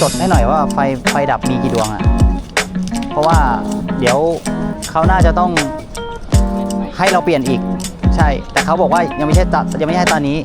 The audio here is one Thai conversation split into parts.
จดให้หน่อยว่าไฟไฟดับมีกี่ดวงอะเพราะว่าเดี๋ยวเขาน่าจะต้องให้เราเปลี่ยนอีก ใช่ แต่เขาบอกว่ายังไม่ใช่ตยังไม่ใช่ตอนนี้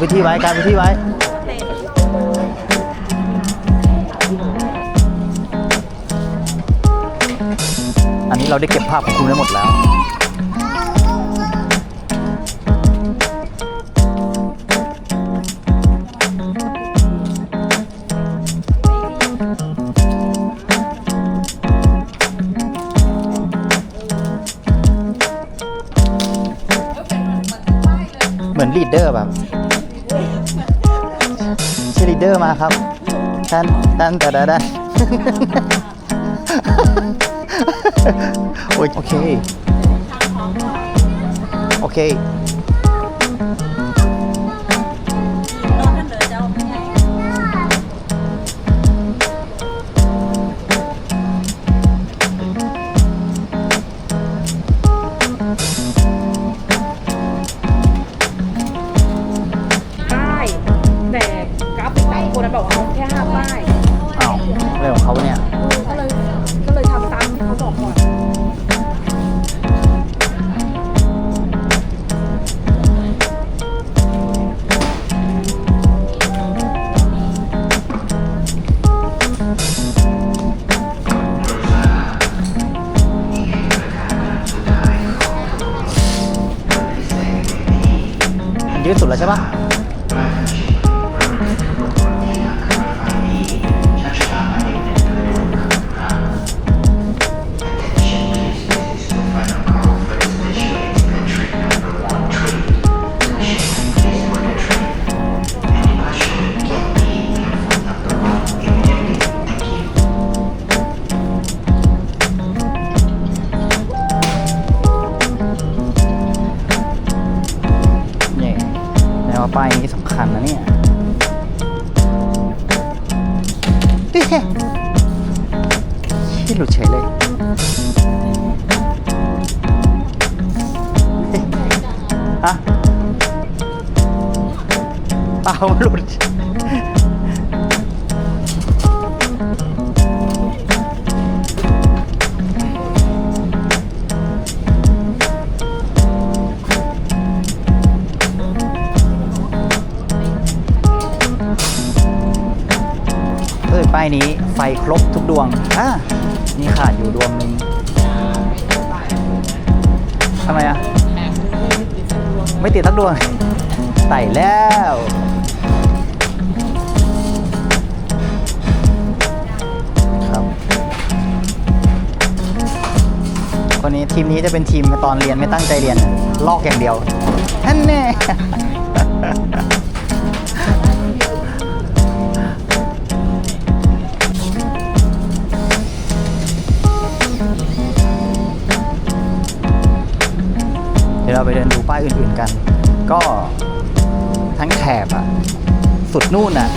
พื้นที่ไว้การพื้นที่ไว้ อันนี้เราได้เก็บภาพของคุณไว้หมดแล้วเหมือนลีดเดอร์แบบ เชลีเดอร์มาครับท่านท่านแต่ดาดาโอ้โอเค โอเค มันยื ปล่าหลุดเอ้ยป้ายนี้ไฟครบทุกดวง อ่ามีขาดอยู่ดวงหนึงทำไมอะ ไม่ติดทักดวง ไต่แล้ว คนนี้ทีมนี้จะเป็นทีมตอนเรียนไม่ตั้งใจเรียน ลอกอย่างเดียวท่านแน่เดี๋ยวเราไปเดินดูป้ายอื่นๆกัน ก็ทั้งแถบอะสุดนู่นอะ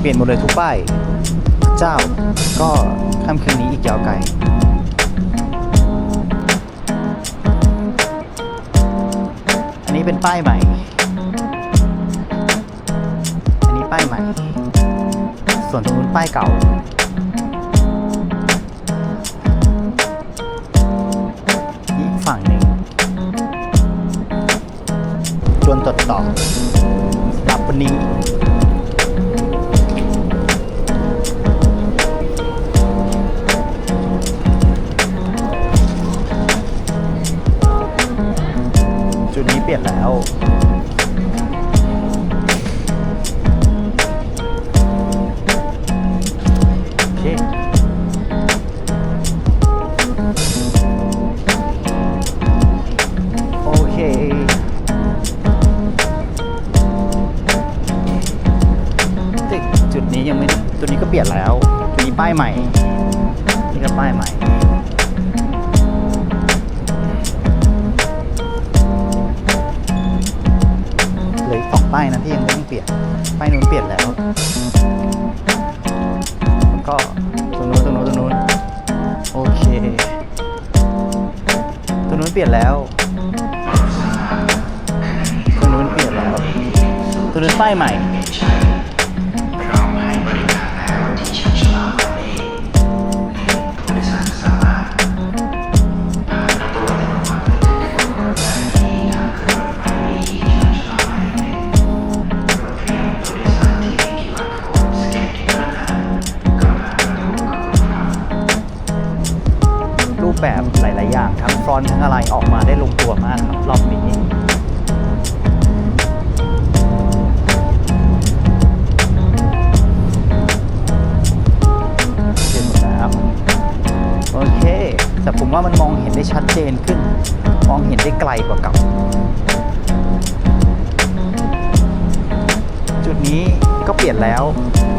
เปลี่ยนหมดเลยทุกป้าย เจ้าก็ค่ำคืนนี้อีกยาวไกล เป็นป้ายใหม่ อันนี้ป้ายใหม่ ส่วนตรงนู้นป้ายเก่า อีกฝั่งหนึ่งจวนตดต่อดับวันนี้ ใหม่ นี่ก็ป้ายใหม่เหลืออีกสองป้ายนะที่ยังไม่ต้องเปลี่ยน ป้ายนู้นเปลี่ยนแล้วแล้ว ก็ตรงนู้นตรงนู้นตรงนู้นโอเคตรงนู้นเปลี่ยนแล้วตรงนู้นเปลี่ยนแล้วตรงนู้นป้ายใหม่ ปแบบหลาย ๆ อย่างทั้งฟรอนต์ทั้งอะไรออกมาได้ลงตัวมากครับรอบนี้เสร็จหมดแล้วโอเค แต่ผมว่ามันมองเห็นได้ชัดเจนขึ้น มองเห็นได้ไกลกว่าเก่าจุดนี้ก็เปลี่ยนแล้ว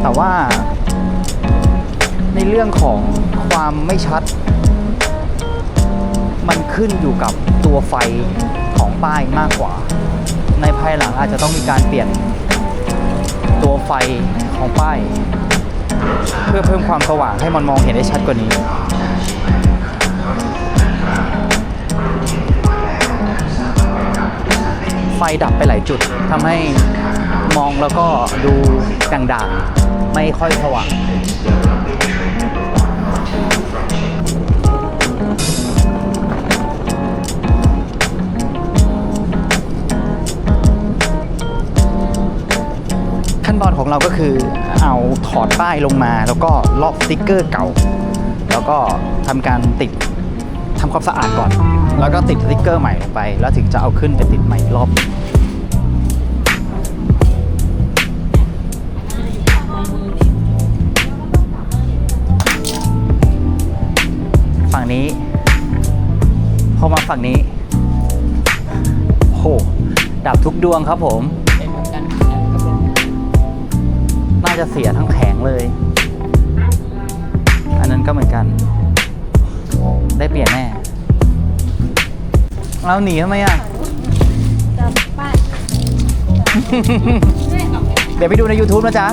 แต่ว่าในเรื่องของความไม่ชัด มันขึ้นอยู่กับตัวไฟของป้ายมากกว่า ในภายหลังอาจจะต้องมีการเปลี่ยนตัวไฟของป้าย เพื่อเพิ่มความสว่างให้มันมองเห็นได้ชัดกว่านี้ไฟดับไปหลายจุดทำให้มองแล้วก็ดูด่างๆ ไม่ค่อยสว่าง ของเราก็คือเอาถอดป้ายลงมา แล้วก็ลอกสติ๊กเกอร์เก่า แล้วก็ทำการติดทำความสะอาดก่อน แล้วก็ติดสติ๊กเกอร์ใหม่ลงไป แล้วถึงจะเอาขึ้นไปติดใหม่อีกรอบฝั่งนี้ พอมาฝั่งนี้โหดับทุกดวงครับผม น่าจะเสียทั้งแผงเลย อันนั้นก็เหมือนกัน ได้เปลี่ยนแน่เราหนีทำไมอะจะป้ายเดี๋ยวไปดูใน YouTube นะจ๊ะ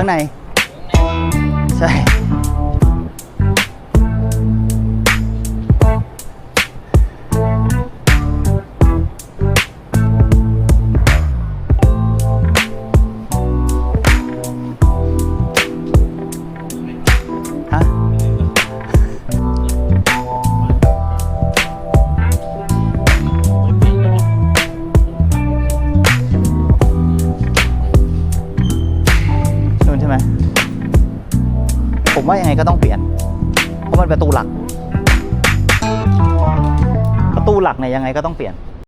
ข้างใน ใช่ ว่ายังไงก็ต้องเปลี่ยน เพราะมันประตูหลัก ประตูหลักเนี่ยยังไงก็ต้องเปลี่ยน